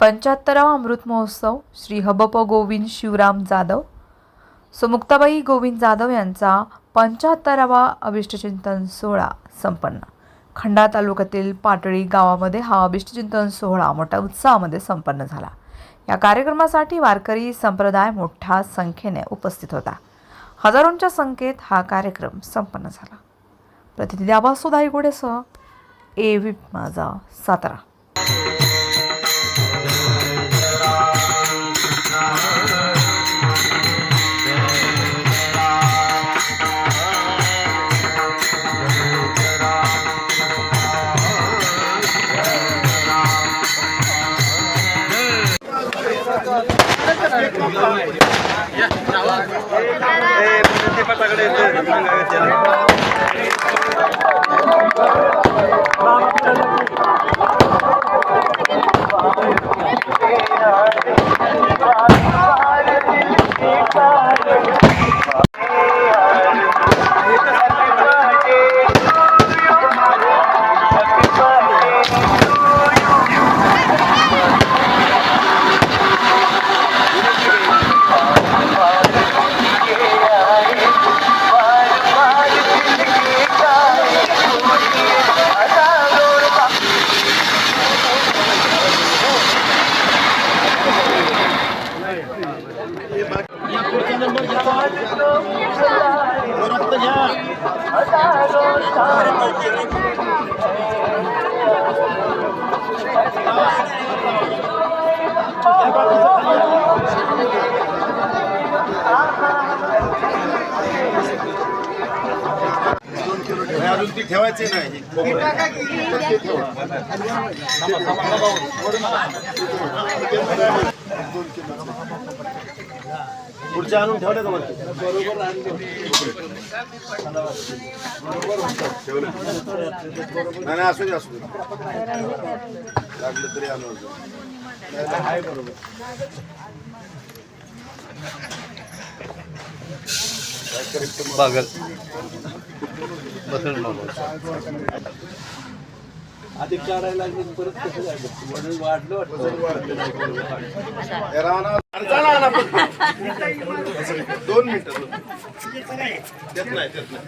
पंच्याहत्तरावा अमृत महोत्सव श्री हबप गोविंद शिवराम जाधव. सो मुक्ताबाई गोविंद जाधव यांचा पंच्याहत्तरावा अभिष्टचिंतन सोहळा संपन्न. खंडा तालुक्यातील पाटळी गावामध्ये हा अभिष्टचिंतन सोहळा मोठ्या उत्साहामध्ये संपन्न झाला. या कार्यक्रमासाठी वारकरी संप्रदाय मोठ्या संख्येने उपस्थित होता. हजारोंच्या संख्येत हा कार्यक्रम संपन्न झाला. प्रतिनिधी आवाज सुधाईगुडेसह ए व्ही माझा सातारा. प्रतिभा तगडे अजून ती ठेवायची नाही पुढच्या आणून ठेवलं का नाही नाही असू दे असू दे. लागलं तरी आणून आहे बरोबर पागल बसून अधिक काढायला लागले परत कसं जायचं वाढलं अरे चला ना दोन मिनिटं दोन. देत नाही देत नाही.